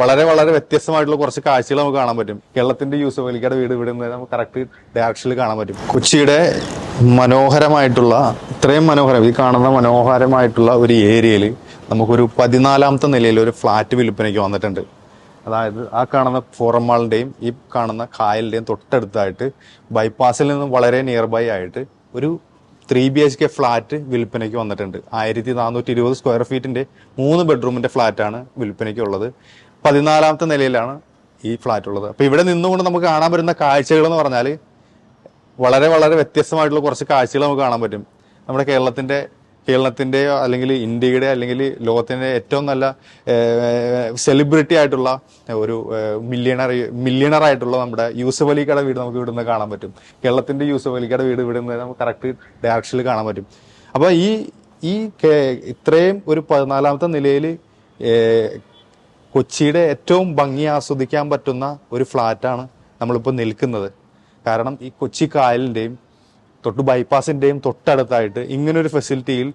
വളരെ വളരെ വ്യത്യസ്തമായിട്ടുള്ള കുറച്ച് കാഴ്ചകൾ നമുക്ക് കാണാൻ പറ്റും. കേരളത്തിന്റെ യൂസഫ് അലിക്കയുടെ വീട് ഇവിടെ നമുക്ക് കറക്റ്റ് ഡയറക്ഷനിൽ കാണാൻ പറ്റും. കൊച്ചിയുടെ മനോഹരമായിട്ടുള്ള ഇത്രയും മനോഹരം ഈ കാണുന്ന മനോഹരമായിട്ടുള്ള ഒരു ഏരിയയിൽ നമുക്കൊരു പതിനാലാമത്തെ നിലയിൽ ഒരു ഫ്ലാറ്റ് വിൽപ്പനയ്ക്ക് വന്നിട്ടുണ്ട്. അതായത് ആ കാണുന്ന ഫോറം മാളിന്റെയും ഈ കാണുന്ന കായലിന്റെയും തൊട്ടടുത്തായിട്ട് ബൈപ്പാസിൽ നിന്നും വളരെ നിയർ ബൈ ആയിട്ട് ഒരു three B H K flat വിൽപ്പനയ്ക്ക് വന്നിട്ടുണ്ട്. ആയിരത്തി നാനൂറ്റി ഇരുപത് സ്ക്വയർ ഫീറ്റിന്റെ മൂന്ന് ബെഡ്റൂമിന്റെ ഫ്ലാറ്റാണ് വിൽപ്പനയ്ക്ക് ഉള്ളത്. പതിനാലാമത്തെ നിലയിലാണ് ഈ ഫ്ലാറ്റ് ഉള്ളത്. അപ്പോൾ ഇവിടെ നിന്നുകൊണ്ട് നമുക്ക് കാണാൻ പറ്റുന്ന കാഴ്ചകൾ എന്ന് പറഞ്ഞാൽ വളരെ വളരെ വ്യത്യസ്തമായിട്ടുള്ള കുറച്ച് കാഴ്ചകൾ നമുക്ക് കാണാൻ പറ്റും. നമ്മുടെ കേരളത്തിന്റെ കേരളത്തിന്റെയോ അല്ലെങ്കിൽ ഇന്ത്യയുടെ അല്ലെങ്കിൽ ലോകത്തിന്റെ ഏറ്റവും നല്ല സെലിബ്രിറ്റി ആയിട്ടുള്ള ഒരു മില്യണർ മില്യണർ ആയിട്ടുള്ള നമ്മുടെ യൂസഫ് അലിക്കയുടെ വീട് നമുക്ക് ഇവിടെ നിന്ന് കാണാൻ പറ്റും. കേരളത്തിന്റെ യൂസഫ് അലിക്കയുടെ വീട് ഇവിടെ നിന്ന് നമുക്ക് കറക്റ്റ് ഡയറക്ഷനിൽ കാണാൻ പറ്റും. അപ്പോൾ ഈ ഈ ഇത്രയും ഒരു പതിനാലാമത്തെ നിലയിൽ കൊച്ചിയുടെ ഏറ്റവും ഭംഗി ആസ്വദിക്കാൻ പറ്റുന്ന ഒരു ഫ്ലാറ്റാണ് നമ്മളിപ്പോൾ നിൽക്കുന്നത്. കാരണം ഈ കൊച്ചി കായലിന്റെയും തൊട്ട് ബൈപ്പാസിന്റെയും തൊട്ടടുത്തായിട്ട് ഇങ്ങനൊരു ഫെസിലിറ്റിയിൽ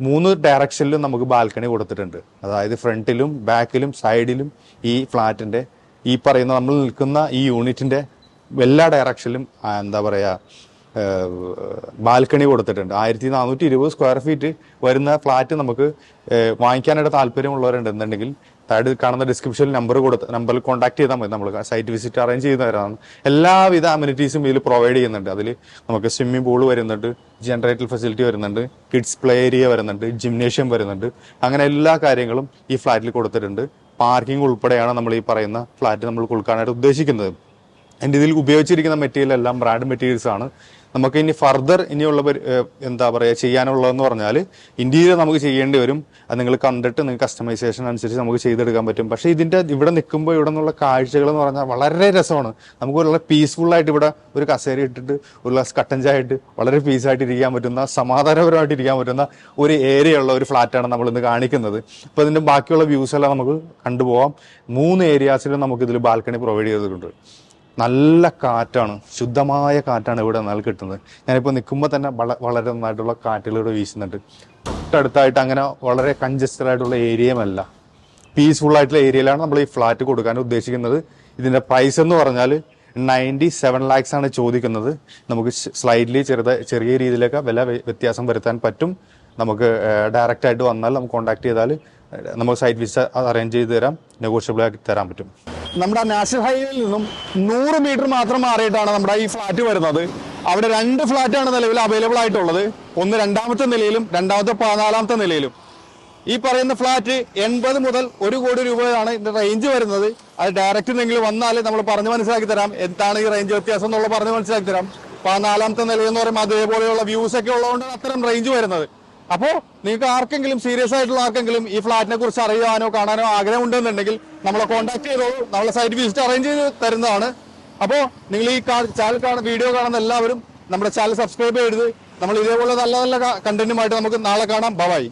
മൂന്ന് ഡയറക്ഷനിലും നമുക്ക് ബാൽക്കണി കൊടുത്തിട്ടുണ്ട്. അതായത് ഫ്രണ്ടിലും ബാക്കിലും സൈഡിലും ഈ ഫ്ലാറ്റിന്റെ ഈ പറയുന്ന നമ്മൾ നിൽക്കുന്ന ഈ യൂണിറ്റിന്റെ എല്ലാ ഡയറക്ഷനിലും എന്താ പറയാ ബാൽക്കണി കൊടുത്തിട്ടുണ്ട്. ആയിരത്തി നാനൂറ്റി ഇരുപത് സ്ക്വയർ ഫീറ്റ് വരുന്ന ഫ്ലാറ്റ് നമുക്ക് വാങ്ങിക്കാനായിട്ട് വാങ്ങിക്കാനായിട്ട് താല്പര്യമുള്ളവരുണ്ടെന്നുണ്ടെങ്കിൽ താഴെ കാണുന്ന ഡിസ്ക്രിപ്ഷനിൽ നമ്പർ കൊടുത്ത് നമ്പറിൽ കോൺടാക്ട് ചെയ്താൽ മതി. നമ്മൾ സൈറ്റ് വിസിറ്റ് അറേഞ്ച് ചെയ്യുന്നവരാണ്. എല്ലാവിധ അമ്യൂണിറ്റീസും ഇതിൽ പ്രൊവൈഡ് ചെയ്യുന്നുണ്ട്. അതിൽ നമുക്ക് സ്വിമ്മിംഗ് പൂൾ വരുന്നുണ്ട് ജനറേറ്റർ ഫെസിലിറ്റി വരുന്നുണ്ട് കിഡ്സ് പ്ലേ ഏരിയ വരുന്നുണ്ട് ജിംനേഷ്യം വരുന്നുണ്ട്. അങ്ങനെ എല്ലാ കാര്യങ്ങളും ഈ ഫ്ലാറ്റിൽ കൊടുത്തിട്ടുണ്ട്. പാർക്കിംഗ് ഉൾപ്പെടെയാണ് നമ്മൾ ഈ പറയുന്ന ഫ്ലാറ്റ് നമ്മൾ കൊടുക്കാനായിട്ട് ഉദ്ദേശിക്കുന്നത്. എന്റെ ഇതിൽ ഉപയോഗിച്ചിരിക്കുന്ന മെറ്റീരിയൽ എല്ലാം ബ്രാൻഡ് മെറ്റീരിയൽസ് ആണ്. നമുക്ക് ഇനി ഫർദർ ഇനിയുള്ള എന്താ പറയുക ചെയ്യാനുള്ളതെന്ന് പറഞ്ഞാൽ ഇന്ത്യയിൽ നമുക്ക് ചെയ്യേണ്ടി വരും. അത് നിങ്ങൾ കണ്ടിട്ട് നിങ്ങൾക്ക് കസ്റ്റമൈസേഷൻ അനുസരിച്ച് നമുക്ക് ചെയ്തെടുക്കാൻ പറ്റും. പക്ഷേ ഇതിന്റെ ഇവിടെ നിൽക്കുമ്പോൾ ഇവിടെ നിന്നുള്ള കാഴ്ചകൾ എന്ന് പറഞ്ഞാൽ വളരെ രസമാണ്. നമുക്ക് വളരെ പീസ്ഫുള്ളായിട്ട് ഇവിടെ ഒരു കസേര ഇട്ടിട്ട് ഒരു ഗ്ലാസ് കട്ടൻ ചായ ഇട്ട് വളരെ പീസായിട്ട് ഇരിക്കാൻ പറ്റുന്ന സമാധാനപരമായിട്ട് ഇരിക്കാൻ പറ്റുന്ന ഒരു ഏരിയ ഉള്ള ഒരു ഫ്ലാറ്റാണ് നമ്മൾ ഇന്ന് കാണിക്കുന്നത്. അപ്പോൾ ഇതിന്റെ ബാക്കിയുള്ള വ്യൂസ് എല്ലാം നമുക്ക് കണ്ടുപോകാം മൂന്ന് ഏരിയാസിലും നമുക്ക് ഇതിൽ ബാൽക്കണി പ്രൊവൈഡ് ചെയ്തിട്ടുണ്ട്. നല്ല കാറ്റാണ് ശുദ്ധമായ കാറ്റാണ് ഇവിടെ നിന്നാൽ കിട്ടുന്നത്. ഞാനിപ്പോൾ നിൽക്കുമ്പോൾ തന്നെ വള- വളരെ നന്നായിട്ടുള്ള കാറ്റുകൾ ഇവിടെ വീശുന്നുണ്ട്. തൊട്ടടുത്തായിട്ട് അങ്ങനെ വളരെ കൺജസ്റ്റഡ് ആയിട്ടുള്ള ഏരിയയുമല്ല പീസ്ഫുൾ ആയിട്ടുള്ള ഏരിയയിലാണ് നമ്മൾ ഈ ഫ്ലാറ്റ് കൊടുക്കാൻ ഉദ്ദേശിക്കുന്നത്. ഇതിന്റെ പ്രൈസ് എന്ന് പറഞ്ഞാൽ നയന്റി സെവൻ ലാക്സ് ആണ് ചോദിക്കുന്നത്. നമുക്ക് സ്ലൈഡ്ലി ചെറുത ചെറിയ രീതിയിലൊക്കെ വില വ്യത്യാസം വരുത്താൻ പറ്റും. നമുക്ക് ഡയറക്റ്റ് ആയിട്ട് വന്നാൽ നമുക്ക് കോൺടാക്ട് ചെയ്താൽ നമുക്ക് സൈറ്റ് വിസ അറേഞ്ച് ചെയ്ത് തരാം നെഗോഷ്യബിൾ ആക്കി തരാൻ പറ്റും. നമ്മുടെ നാഷണൽ ഹൈവേയിൽ നിന്നും നൂറ് മീറ്റർ മാത്രം മാറിയിട്ടാണ് നമ്മുടെ ഈ ഫ്ലാറ്റ് വരുന്നത്. അവിടെ രണ്ട് ഫ്ലാറ്റാണ് നിലവിൽ അവൈലബിൾ ആയിട്ടുള്ളത്. ഒന്ന് രണ്ടാമത്തെ നിലയിലും രണ്ടാമത്തെ പതിനാലാമത്തെ നിലയിലും. ഈ പറയുന്ന ഫ്ലാറ്റ് എൺപത് മുതൽ ഒരു കോടി രൂപയാണ് ഇതിന്റെ റേഞ്ച് വരുന്നത്. അത് ഡയറക്റ്റ് നിങ്ങൾ വന്നാൽ നമ്മൾ പറഞ്ഞു മനസ്സിലാക്കി തരാം. എന്താണ് ഈ റേഞ്ച് വ്യത്യാസം എന്നുള്ള പറഞ്ഞ് മനസ്സിലാക്കി തരാം. പതിനാലാമത്തെ നിലയെന്ന് പറയുമ്പോൾ അതേപോലെയുള്ള വ്യൂസ് ഒക്കെ ഉള്ളതുകൊണ്ടാണ് അത്തരം റേഞ്ച് വരുന്നത്. അപ്പോ നിങ്ങൾക്ക് ആർക്കെങ്കിലും സീരിയസ് ആയിട്ടുള്ള ആർക്കെങ്കിലും ഈ ഫ്ലാറ്റിനെ കുറിച്ച് അറിയാനോ കാണാനോ ആഗ്രഹം ഉണ്ടെന്നുണ്ടെങ്കിൽ നമ്മളെ കോൺടാക്ട് ചെയ്തോളൂ. നമ്മളെ സൈറ്റ് വിസിറ്റ് അറേഞ്ച് ചെയ്ത് തരുന്നതാണ്. അപ്പോൾ നിങ്ങൾ ഈ ചാനൽ കാണുന്ന വീഡിയോ കാണുന്ന എല്ലാവരും നമ്മുടെ ചാനൽ സബ്സ്ക്രൈബ് ചെയ്ത് നമ്മൾ ഇതേപോലെ നല്ല നല്ല കണ്ടന്റുമായിട്ട് നമുക്ക് നാളെ കാണാം. ബൈ